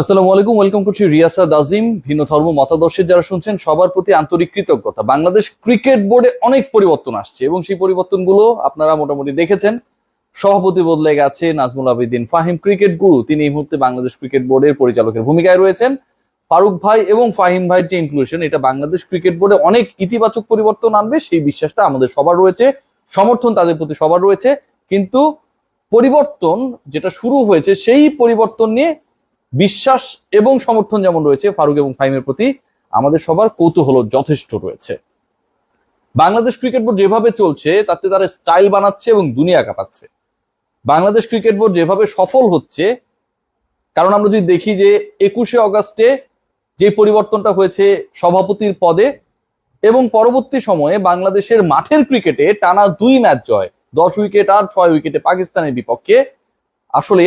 আসসালামু আলাইকুম, ওয়েলকাম করছি রিয়াসাদ আজিম, ভিন্ন ধর্ম মতাদর্শের যারা শুনছেন, সবার প্রতি আন্তরিক কৃতজ্ঞতা। বাংলাদেশ ক্রিকেট বোর্ডে অনেক পরিবর্তন আসছে এবং সেই পরিবর্তনগুলো আপনারা মোটামুটি দেখেছেন। সভাপতি বদলে গেছে নাজমুল আবেদিন ফাহিম ক্রিকেট গুরু। তিনি এই মুহূর্তে বাংলাদেশ ক্রিকেট বোর্ডের পরিচালকের ভূমিকায় রয়েছেন। ফারুক ভাই এবং ফাহিম ভাইয়ের যে ইনক্লুশন এটা বাংলাদেশ ক্রিকেট বোর্ডে অনেক ইতিবাচক পরিবর্তন আনবে, সেই বিশ্বাসটা আমাদের সবার রয়েছে, সমর্থন তাদের প্রতি সবার রয়েছে। কিন্তু পরিবর্তন যেটা শুরু হয়েছে, সেই পরিবর্তন নিয়ে বিশ্বাস এবং সমর্থন যেমন রয়েছে, ফারুক এবং ফাইমের প্রতি আমাদের সবার কৌতূহল যথেষ্ট রয়েছে। বাংলাদেশ ক্রিকেট বোর্ড যেভাবে চলছে, তাতে তারা স্টাইল বানাচ্ছে এবং দুনিয়া কাঁপাচ্ছে। বাংলাদেশ ক্রিকেট বোর্ড যেভাবে সফল হচ্ছে, কারণ আমরা যদি দেখি যে একুশে অগাস্টে যে পরিবর্তনটা হয়েছে সভাপতির পদে এবং পরবর্তী সময়ে বাংলাদেশের মাঠের ক্রিকেটে টানা দুই ম্যাচ জয়, দশ উইকেট আর ছয় উইকেটে পাকিস্তানের বিপক্ষে, আসলে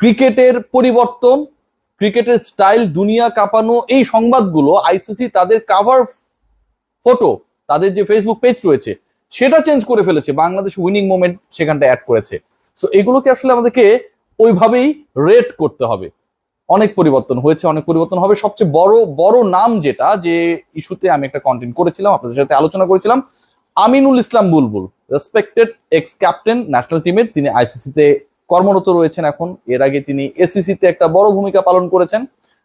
ক্রিকেটের পরিবর্তন, ক্রিকেটের স্টাইল, দুনিয়া কাঁপানো এই সংবাদগুলো আইসিসি তাদের কাভার ফটো তাদের যে ফেসবুক পেজ রয়েছে, সেটা চেঞ্জ করে ফেলেছে। বাংলাদেশ উইনিং মোমেন্ট সেখানটা অ্যাড করেছে। সো এগুলোকে আসলে আমাদেরকে ওইভাবেই রেট করতে হবে। অনেক পরিবর্তন হয়েছে, অনেক পরিবর্তন হবে। সবচেয়ে বড় বড় নাম যেটা, যে ইস্যুতে আমি একটা কন্টেন্ট করেছিলাম, আপনাদের সাথে আলোচনা করেছিলাম, Aminul Islam Bulbul respected ex captain national টিমের তিনি আইসিসিতে কর্মরত রয়েছেন এখন। এর আগে তিনি এসিসিতে একটা বড় ভূমিকা পালন করেছেন।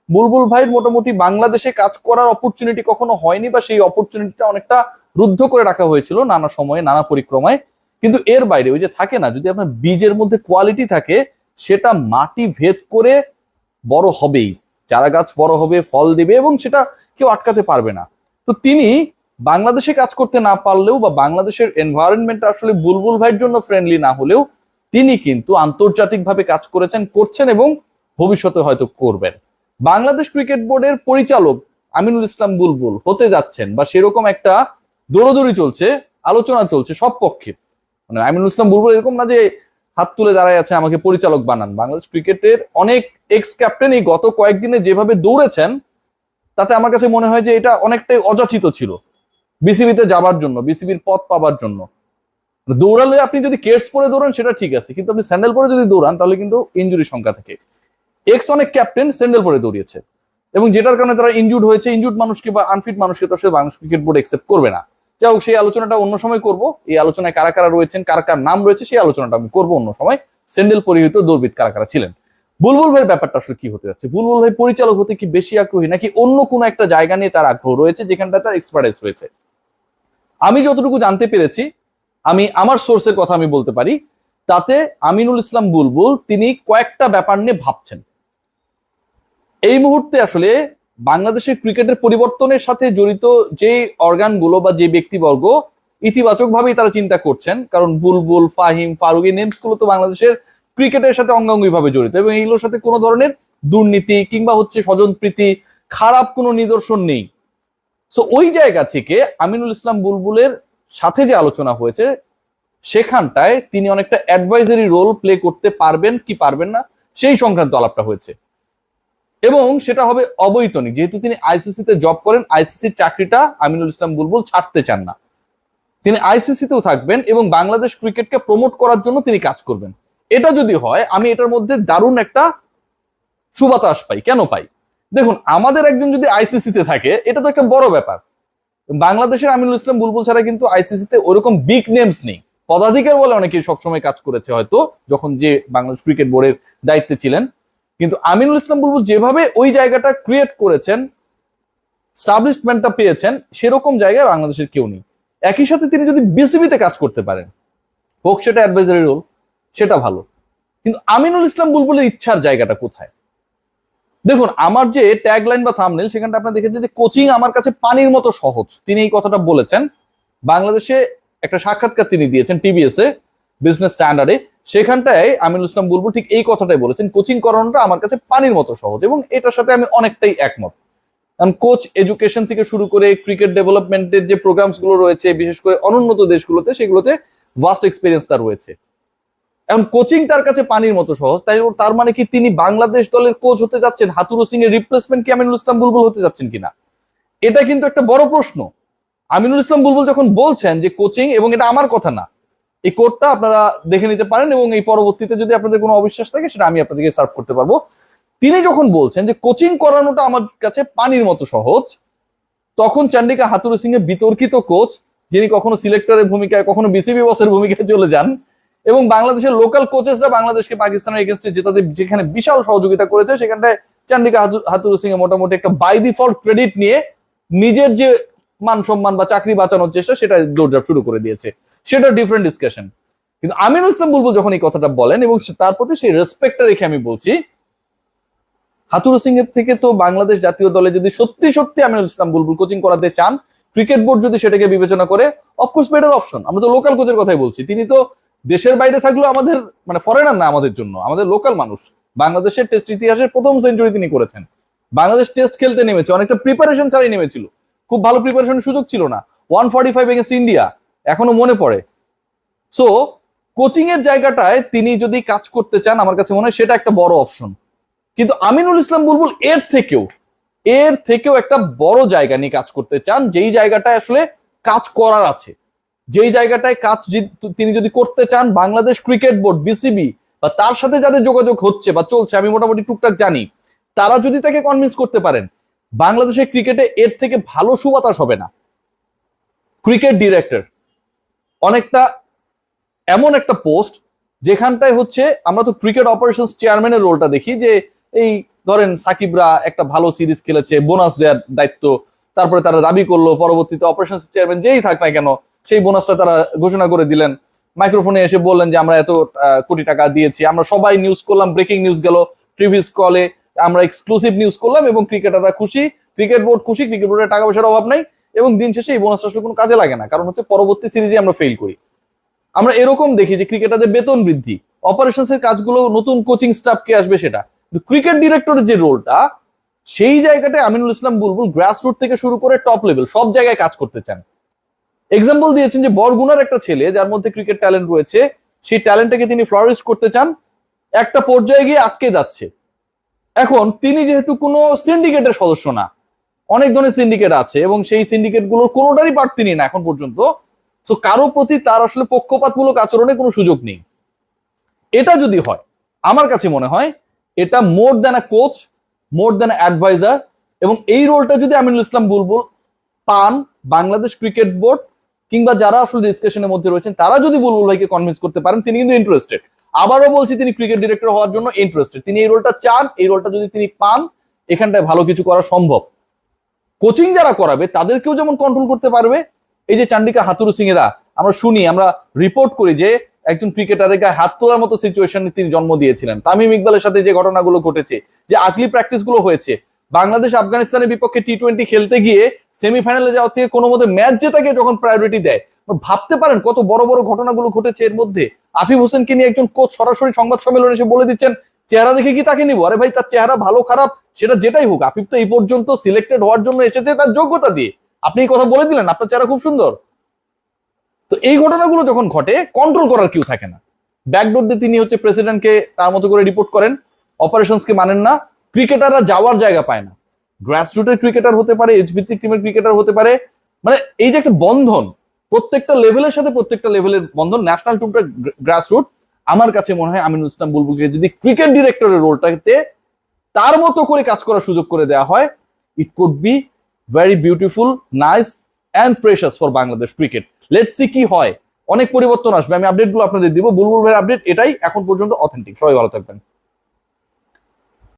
বুলবুল ভাইয়ের মোটামুটি বাংলাদেশে কাজ করার অপরচুনিটি কখনো হয়নি বা সেই অপরচুনিটিটা অনেকটা রুদ্ধ করে রাখা হয়েছিল নানা সময়ে, নানা পরিক্রমায়। কিন্তু এর বাইরে ওই যে থাকে না, যদি আপনার বীজের মধ্যে কোয়ালিটি থাকে, সেটা মাটি ভেদ করে বড় হবেই। চারা গাছ বড় হবে, ফল দিবে এবং সেটা কেউ আটকাতে পারবে না। তো তিনি বাংলাদেশে কাজ করতে না পারলেও বা বাংলাদেশের এনভায়রনমেন্ট আসলে বুলবুল ভাইয়ের জন্য ফ্রেন্ডলি না হলেও তিনি কিন্তু আন্তর্জাতিকভাবে কাজ করেছেন, করছেন এবং ভবিষ্যতে হয়তো করবেন। বাংলাদেশ ক্রিকেট বোর্ডের পরিচালক আমিনুল ইসলাম বুলবুল হতে যাচ্ছেন বা সেরকম একটা দৌড়দৌড়ি চলছে, আলোচনা চলছে সব পক্ষে। মানে আমিনুল ইসলাম বুলবুল এরকম না যে হাত তুলে দাঁড়ায় আছে, আমাকে পরিচালক বানান। বাংলাদেশ ক্রিকেটের অনেক এক্স ক্যাপ্টেন এই গত কয়েকদিনে যেভাবে দৌড়েছেন, তাতে আমার কাছে মনে হয় যে এটা অনেকটাই অযাচিত ছিল। বিসিবিতে যাবার জন্য, বিসিবির পথ পাবার জন্য। দৌড়ালে আপনি যদি কেটস পরে দৌড়ান, সেটা ঠিক আছে। কিন্তু আপনি স্যান্ডেল পরে যদি দৌড়ান, তাহলে কিন্তু ইঞ্জুরি সংখ্যা থাকে। এক্স অনেক ক্যাপ্টেন, স্যান্ডেল পরে দৌড়িয়েছে। এবং যেটার কারণে তারা ইনজুর্ড হয়েছে, ইনজুর্ড মানুষকে বা আনফিট মানুষকে তো আসলে বাংলাদেশ ক্রিকেট বোর্ড একসেপ্ট করবে না। যাই হোক, সেই আলোচনাটা অন্য সময় করব। এই আলোচনায় কারা কারা রয়েছেন, কারা কার নাম রয়েছে, সেই আলোচনাটা আমি করব অন্য সময়। স্যান্ডেল পরিহিত দৌড়বিদ কারা কারা ছিলেন? বুলবুল ভাইয়ের ব্যাপারটা আসলে কি হতে যাচ্ছে? বুলবুল ভাই পরিচালক হতে কি বেশি আগ্রহী, নাকি অন্য কোনো একটা জায়গা নিয়ে তার আগ্রহ রয়েছে যেখানটা তার এক্সপার্টাইজ রয়েছে? আমি যতটুকু জানতে পেরেছি আমি, আমার সোর্সের কথা আমি বলতে পারি, তাতে আমিনুল ইসলাম বুলবুল তিনি কয়েকটা ব্যাপার নিয়ে ভাবছেন। এই মুহূর্তে আসলে বাংলাদেশের ক্রিকেটের পরিবর্তনের সাথে জড়িত যে অর্গানগুলো বা যে ব্যক্তিবর্গ ইতিবাচক ভাবেই তারা চিন্তা করছেন, কারণ বুলবুল, ফাহিম, ফারুক এই নেমসগুলো তো বাংলাদেশের ক্রিকেটের সাথে অঙ্গাঙ্গি ভাবে জড়িত এবং এইগুলোর সাথে কোনো ধরনের দুর্নীতি কিংবা হচ্ছে স্বজনপ্রীতি, খারাপ কোনো নিদর্শন নেই। সো ওই জায়গা থেকে আমিনুল ইসলাম বুলবুলের সাথে যে আলোচনা হয়েছে, সেখানটায় তিনি অনেকটা অ্যাডভাইজারি রোল প্লে করতে পারবেন কি পারবেন না, সেই সংক্রান্ত আলাপটা হয়েছে। এবং সেটা হবে অবৈতনিক, যেহেতু তিনি আইসিসিতে জব করেন আইসিসির চাকরিটা আমিনুল ইসলাম বুলবুল ছাড়তে চান না। তিনি আইসিসিতেও থাকবেন এবং বাংলাদেশ ক্রিকেটকে প্রমোট করার জন্য তিনি কাজ করবেন। এটা যদি হয়, আমি এটার মধ্যে দারুণ একটা সুবাতাস পাই। কেন পাই? দেখুন, আমাদের একজন যদি আইসিসিতে থাকে, এটা তো একটা বড় ব্যাপার। বাংলাদেশের আমিনুল ইসলাম বুলবুল ছাড়া কিন্তু আইসিসিতে ওরকম বিগ নেমস নেই। পদাধিকার বলে অনেকে সবসময় কাজ করেছে হয়তো, যখন যে বাংলাদেশ ক্রিকেট বোর্ডের দায়িত্বে ছিলেন। কিন্তু আমিনুল ইসলাম বুলবুল যেভাবে ওই জায়গাটা ক্রিয়েট করেছেন স্টাবলিশমেন্টটা পেয়েছেন, সেরকম জায়গায় বাংলাদেশের কেউ নেই। একই সাথে তিনি যদি বিসিবিতে কাজ করতে পারেন, হোক সেটা অ্যাডভাইজারি রোল সেটা ভালো। কিন্তু আমিনুল ইসলাম বুলবুলের ইচ্ছার জায়গাটা কোথায়? দেখুন, আমার যে ট্যাগ লাইন বা থামনেল সেখানটা আপনার দেখেছেন যে কোচিং আমার কাছে পানির মতো সহজ। তিনি এই কথাটা বলেছেন। বাংলাদেশে একটা সাক্ষাৎকার তিনি দিয়েছেন টিবিএস এ বিজনেস স্ট্যান্ডার্ডে সেখানটায় আমিনুল ইসলাম বলব ঠিক এই কথাটাই বলেছেন, কোচিং করানোটা আমার কাছে পানির মতো সহজ এবং এটার সাথে আমি অনেকটাই একমত। কারণ কোচ এডুকেশন থেকে শুরু করে ক্রিকেট ডেভেলপমেন্টের যে প্রোগ্রামসগুলো রয়েছে, বিশেষ করে অনুন্নত দেশগুলোতে, সেগুলোতে ভাস্ট এক্সপিরিয়েন্স তার রয়েছে। এখন কোচিং তার কাছে পানির মতো সহজ, তাই তার মানে কি তিনি বাংলাদেশ দলের কোচ হতে যাচ্ছেন? হাতুরু সিং এর রিপ্লেসমেন্ট কি আমিনুল ইসলাম বুলবুল হতে যাচ্ছেন কিনা? এটা কিন্তু একটা বড় প্রশ্ন। আমিনুল ইসলাম বুলবুল যখন বলছেন যে কোচিং এবং এটা আমার কথা না, এই কোডটা আপনারা দেখে নিতে পারেন এবং এই পরবর্তীতে যদি আপনাদের কোনো অবিশ্বাস থাকে, সেটা আমি আপনাদেরকে সার্ভ করতে পারব। তিনি যখন বলছেন যে কোচিং করানোটা আমার কাছে পানির মতো সহজ, তখন চান্ডিকা হাতুরু সিং এর বিতর্কিত কোচ যিনি কখনো সিলেক্টরের ভূমিকায়, কখনো বিসিবি বসের ভূমিকায় চলে যান এবং বাংলাদেশের লোকাল কোচেসরা বাংলাদেশকে পাকিস্তানের এগেনস্টে জেতাতে যেখানে বিশাল সহযোগিতা করেছে, সেখানটায় চান্ডিকা হাতু- হাতুরু সিং মোটামুটি একটা বাই ডিফল্ট ক্রেডিট নিয়ে নিজের যে মান সম্মান বা চাকরি বাঁচানোর চেষ্টা সেটা দৌড়ঝাঁপ শুরু করে দিয়েছে। সেটা ডিফারেন্ট ডিসকাশন কিন্তু আমিনুল ইসলাম বুলবুল যখন এই কথাটা বলেন এবং তার প্রতি সেই রেসপেক্টটা রেখে আমি বলছি, হাতুরু সিং এর থেকে তো বাংলাদেশ জাতীয় দলে যদি সত্যি সত্যি আমিনুল ইসলাম বুলবুল কোচিং করাতে চান ক্রিকেট বোর্ড যদি সেটাকে বিবেচনা করে অফকোর্স বেটার অপশন আমরা তো লোকাল কোচের কথাই বলছি। তিনি তো দেশের বাইরে থাকলেও আমাদের মানে ফরেনার না আমাদের জন্য, আমাদের লোকাল মানুষ। বাংলাদেশের টেস্ট ইতিহাসের প্রথম সেঞ্চুরি তিনি করেছেন। বাংলাদেশ টেস্ট খেলতে নেমেছে, অনেকটা প্রিপারেশন ছাড়াই নেমেছিল। খুব ভালো প্রিপারেশনের সুযোগ ছিল না। One forty five against India এখনও মনে পড়ে। সো কোচিং এর জায়গাটায় তিনি যদি কাজ করতে চান, আমার কাছে মনে হয় সেটা একটা বড় অপশন কিন্তু আমিনুল ইসলাম বুলবুল এর থেকেও এর থেকেও একটা বড় জায়গা নিয়ে কাজ করতে চান, যেই জায়গাটায় আসলে কাজ করার আছে। যেই জায়গাটায় কাজ তিনি যদি করতে চান, বাংলাদেশ ক্রিকেট বোর্ড, বিসিবি, বা তার সাথে যাদের যোগাযোগ হচ্ছে বা চলছে, আমি মোটামুটি টুকটাক জানি, তারা যদি তাকে কনভিন্স করতে পারেন, বাংলাদেশের ক্রিকেটে এর থেকে ভালো সুবাতাস হবে না। Cricket director. অনেকটা এমন একটা পোস্ট, যেখানটায় হচ্ছে, আমরা তো ক্রিকেট অপারেশন চেয়ারম্যানের রোলটা দেখি, যে এই ধরেন সাকিবরা একটা ভালো সিরিজ খেলেছে বোনাস দেওয়ার দায়িত্ব, তারপরে তারা দাবি করল, পরবর্তীতে অপারেশন চেয়ারম্যান যেই থাক না কেন সেই বোনাসটা তারা ঘোষণা করে দিলেন। মাইক্রোফোনে এসে বললেন যে, আমরা এত কোটি টাকা দিয়েছি। আমরা সবাই নিউজ করলাম ব্রেকিং নিউজ গেল প্রিভিয়াস কলে আমরা এক্সক্লুসিভ নিউজ করলাম এবং ক্রিকেটাররা খুশি। ক্রিকেট বোর্ড খুশি ক্রিকেট বোর্ডের টাকা পয়সার অভাব নাই এবং দিন শেষে এই বোনাসটা আসলে কোনো কাজে লাগে না। কারণ হচ্ছে পরবর্তী সিরিজে আমরা ফেল করি। আমরা এরকম দেখি যে ক্রিকেটারদের বেতন বৃদ্ধি। অপারেশনস এর কাজগুলো, নতুন কোচিং স্টাফ কে আসবে সেটা। ক্রিকেট ডিরেক্টরের যে রোলটা সেই জায়গাটায় আমিনুল ইসলাম বুলবুল গ্রাস রুট থেকে শুরু করে টপ লেভেল সব জায়গায় কাজ করতে চান। এক্সাম্পল দিয়েছেন যে বরগুনার একটা ছেলে, যার মধ্যে ক্রিকেট ট্যালেন্ট রয়েছে, সেই ট্যালেন্টটাকে তিনি ফ্লোরিশ করতে চান, একটা পর্যায়ে গিয়ে আটকে যাচ্ছে। এখন তিনি যেহেতু কোনো সিন্ডিকেটের সদস্য না, অনেক ধরনের সিন্ডিকেট আছে এবং সেই সিন্ডিকেটগুলোর কোনোটারই পার্ট তিনি না এখন পর্যন্ত। তো কারও প্রতি তার আসলে পক্ষপাতমূলক আচরণে কোনো সুযোগ নেই। এটা যদি হয়, আমার কাছে মনে হয়, এটা more than a coach more than adviser এবং এই রোলটা যদি আমিনুল ইসলাম বুলবুল পান, বাংলাদেশ ক্রিকেট বোর্ড কিংবা যারা আসলে ডিসকাশনের মধ্যে রয়েছেন, তারা যদি বুলবুল ভাইকে কনভিন্স করতে পারেন, তিনি কিন্তু ইন্টারেস্টেড আবারও বলছি, তিনি ক্রিকেট ডিরেক্টর হওয়ার জন্য ইন্টারেস্টেড তিনি এই রোলটা চান, এই রোলটা যদি তিনি পান, এখানটায় ভালো কিছু করা সম্ভব। কোচিং যারা করাবে, তাদেরকেও যেমন কন্ট্রোল করতে পারবে, এই যে চান্ডিকা হাতুরু সিং এরা আমরা শুনি, আমরা রিপোর্ট করি যে একজন ক্রিকেটারের গায়ে হাত তোলার মতো সিচুয়েশনে তিনি জন্ম দিয়েছিলেন। তামিম ইকবালের সাথে যে ঘটনাগুলো ঘটেছে, যে আকলি প্র্যাকটিসগুলো হয়েছে বাংলাদেশ আফগানিস্তানের বিপক্ষে টি টোয়েন্টি খেলতে গিয়ে সেমিফাইনালে যাওয়ার থেকে কোনো মতে ম্যাচ জেতাকে যখন প্রায়োরিটি দেয় ভাবতে পারেন কত বড় বড় ঘটনাগুলো ঘটেছে এর মধ্যে। আফিফ হোসেনকে নিয়ে একজন কোচ সরাসরি সংবাদ সম্মেলনে এসে বলে দিচ্ছেন, চেহারা দেখে কি তাকে নিব? আরে ভাই, তার চেহারা ভালো, খারাপ, সেটা যেটাই হোক, আফিফ তো এই পর্যন্ত সিলেক্টেড হওয়ার জন্য এসেছে তার যোগ্যতা দিয়ে। আপনি এই কথা বলে দিলেন, আপনার চেহারা খুব সুন্দর। তো এই ঘটনাগুলো যখন ঘটে কন্ট্রোল করার কেউ থাকে না। ব্যাকডোর দিয়ে তিনি হচ্ছে প্রেসিডেন্টকে তার মতো করে রিপোর্ট করেন অপারেশনসকে মানেন না। ক্রিকেটাররা যাওয়ার জায়গা পায় না। গ্রাসরুটের ক্রিকেটার হতে পারে এজ ভিত্তিক টিমের ক্রিকেটার হতে পারে মানে এই যে একটা বন্ধন, প্রত্যেকটা লেভেলের সাথে প্রত্যেকটা লেভেলের বন্ধন ন্যাশনাল টিমটা গ্রাসরুট আমার কাছে মনে হয় আমিনুল ইসলাম বুলবুলকে যদি ক্রিকেট ডিরেক্টরের রোলটাতে তার মতো করে কাজ করার সুযোগ করে দেওয়া হয় it could be very beautiful nice and precious for Bangladesh cricket let's see কি হয়। অনেক পরিবর্তন আসবে, আমি আপডেটগুলো আপনাদের দিব। বুলবুল ভাইয়ের আপডেট এটাই এখন পর্যন্ত অথেন্টিক সবাই ভালো থাকবেন।